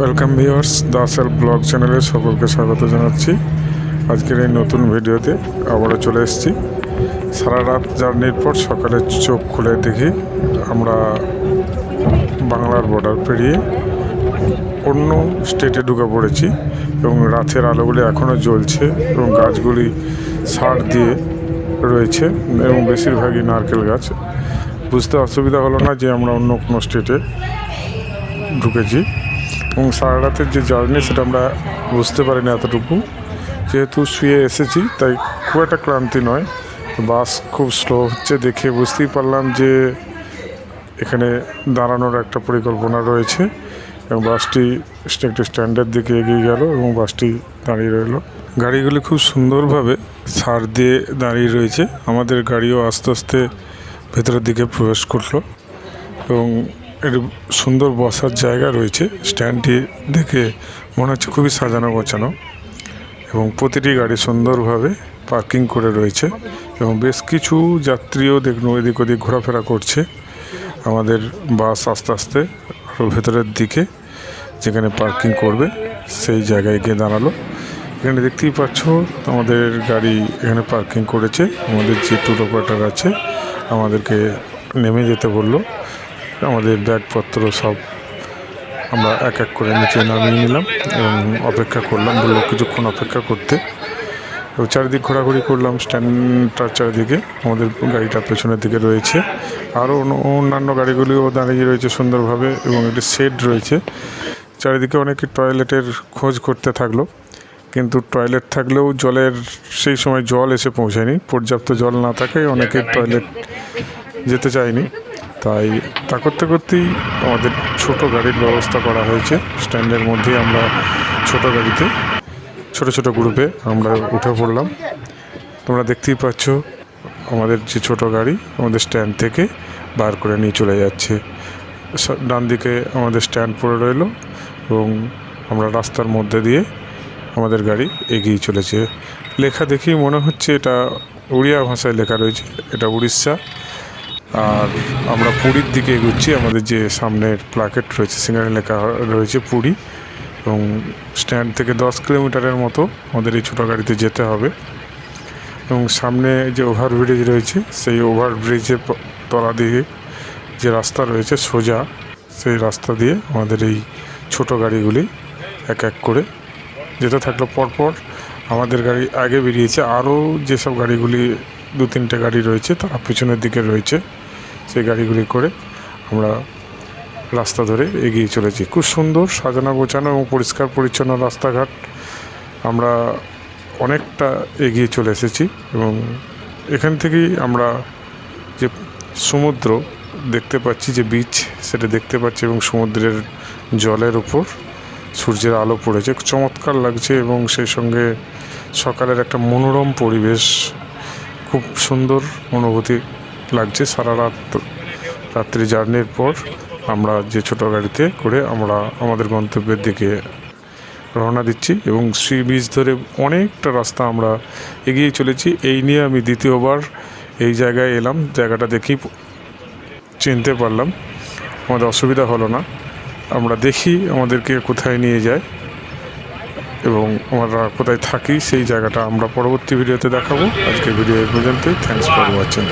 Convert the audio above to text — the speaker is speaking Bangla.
ওয়েলকাম ভিউয়ার্স দাসেল ব্লগ চ্যানেলে সকলকে স্বাগত জানাচ্ছি। আজকের এই নতুন ভিডিওতে আবারও চলে এসেছি। সারা রাত জার্নির পর সকালে চোখ খুলে দেখি আমরা বাংলার বর্ডার পেরিয়ে অন্য স্টেটে ঢুকে পড়েছি এবং রাতের আলোগুলি এখনও জ্বলছে এবং গাছগুলি সার দিয়ে রয়েছে এবং বেশিরভাগই নারকেল গাছ। বুঝতে অসুবিধা হলো না যে আমরা অন্য কোনো স্টেটে ঢুকেছি। এবং সারা রাতের যে জার্নি সেটা আমরা বুঝতে পারিনি এতটুকু। যেহেতু শুয়ে এসেছি, তাই খুব একটা ক্লান্তি নয়। বাস খুব স্লো হচ্ছে দেখে বুঝতেই পারলাম যে এখানে দাঁড়ানোর একটা পরিকল্পনা রয়েছে এবং বাসটি একটি স্ট্যান্ডের দিকে এগিয়ে গেল এবং বাসটি দাঁড়িয়ে রইল। গাড়িগুলি খুব সুন্দরভাবে সার দিয়ে দাঁড়িয়ে রয়েছে। আমাদের গাড়িও আস্তে আস্তে ভেতরের দিকে প্রবেশ করল এবং এর সুন্দর বসার জায়গা রয়েছে। স্ট্যান্ডটি দেখে মনে হচ্ছে খুবই সাজানো গোছানো এবং প্রতিটি গাড়ি সুন্দরভাবে পার্কিং করে রয়েছে এবং বেশ কিছু যাত্রীও দেখুন এদিক ওদিক ঘোরাফেরা করছে। আমাদের বাস আস্তে আস্তে আরও ভেতরের দিকে যেখানে পার্কিং করবে, সেই জায়গায় গিয়ে দাঁড়াল। এখানে দেখতেই পাচ্ছ, আমাদের গাড়ি এখানে পার্কিং করেছে। আমাদের যে টুর অপারেটার আছে, আমাদেরকে নেমে যেতে বলল। আমাদের ব্যাগপত্র সব আমরা এক এক করে নিচে নামিয়ে নিলাম এবং অপেক্ষা করলাম বলল কিছুক্ষণ অপেক্ষা করতে। এবং চারিদিক ঘোরাঘুরি করলাম স্ট্যান্ডটার চারিদিকে। আমাদের গাড়িটা পেছনের দিকে রয়েছে। আরও অন্য- অন্যান্য গাড়িগুলিও দাঁড়িয়ে রয়েছে সুন্দরভাবে এবং একটি শেড রয়েছে। চারিদিকে অনেকে টয়লেটের খোঁজ করতে থাকল, কিন্তু টয়লেট থাকলেও জলের সেই সময় জল এসে পৌঁছায়নি। পর্যাপ্ত জল না থাকায় অনেকে টয়লেট যেতে চায়নি। তাই তা করতে করতেই আমাদের ছোট গাড়ির ব্যবস্থা করা হয়েছে। স্ট্যান্ডের মধ্যেই আমরা ছোট গাড়িতে, ছোট ছোট গ্রুপে আমরা উঠে পড়লাম। তোমরা দেখতেই পাচ্ছ, আমাদের যে ছোট গাড়ি আমাদের স্ট্যান্ড থেকে বার করে নিয়ে চলে যাচ্ছে। ডান দিকে আমাদের স্ট্যান্ড পড়ে রইল এবং আমরা রাস্তার মধ্যে দিয়ে আমাদের গাড়ি এগিয়ে চলেছে। লেখা দেখেই মনে হচ্ছে এটা উড়িয়া ভাষায় লেখা রয়েছে, এটা উড়িষ্যা। আর আমরা পুরীর দিকে এগোচ্ছি, আমাদের যে সামনের প্লাকেট রয়েছে সেখানে লেখা রয়েছে পুরী, এবং স্ট্যান্ড থেকে দশ কিলোমিটারের মতো আমাদের এই ছোটো গাড়িতে যেতে হবে। এবং সামনে যে ওভারব্রিজ রয়েছে, সেই ওভারব্রিজের তলা দিয়ে যে রাস্তা রয়েছে সোজা, সেই রাস্তা দিয়ে আমাদের এই ছোট গাড়িগুলি এক এক করে যেতে থাকল। পরপর আমাদের গাড়ি আগে বেরিয়েছে। আরও যেসব গাড়িগুলি দু তিনটে গাড়ি রয়েছে, তারা পিছনের দিকে রয়েছে। সেই গাড়িগুলি করে আমরা রাস্তা ধরে এগিয়ে চলেছি। খুব সুন্দর সাজানো গোছানো এবং পরিষ্কার পরিচ্ছন্ন রাস্তাঘাট। আমরা অনেকটা এগিয়ে চলে এসেছি এবং এখান থেকেই আমরা যে সমুদ্র দেখতে পাচ্ছি, যে বিচ সেটা দেখতে পাচ্ছি এবং সমুদ্রের জলের উপর সূর্যের আলো পড়েছে। চমৎকার লাগছে এবং সেই সঙ্গে সকালের একটা মনোরম পরিবেশ, খুব সুন্দর অনুভূতি লাগছে সারা রাত, রাত্রি জার্নির পর আমরা যে ছোট গাড়িতে করে আমরা আমাদের গন্তব্যের দিকে রওনা দিচ্ছি এবং সি বিচ ধরে অনেকটা রাস্তা আমরা এগিয়ে চলেছি। এই নিয়ে আমি দ্বিতীয়বার এই জায়গায় এলাম। জায়গাটা দেখেই চিনতে পারলাম। আমাদের অসুবিধা হলো না। আমরা দেখি আমাদেরকে কোথায় নিয়ে যায় এবং আমরা কোথায় থাকি, সেই জায়গাটা আমরা পরবর্তী ভিডিওতে দেখাবো। আজকের ভিডিও এই পর্যন্তই। Thanks for watching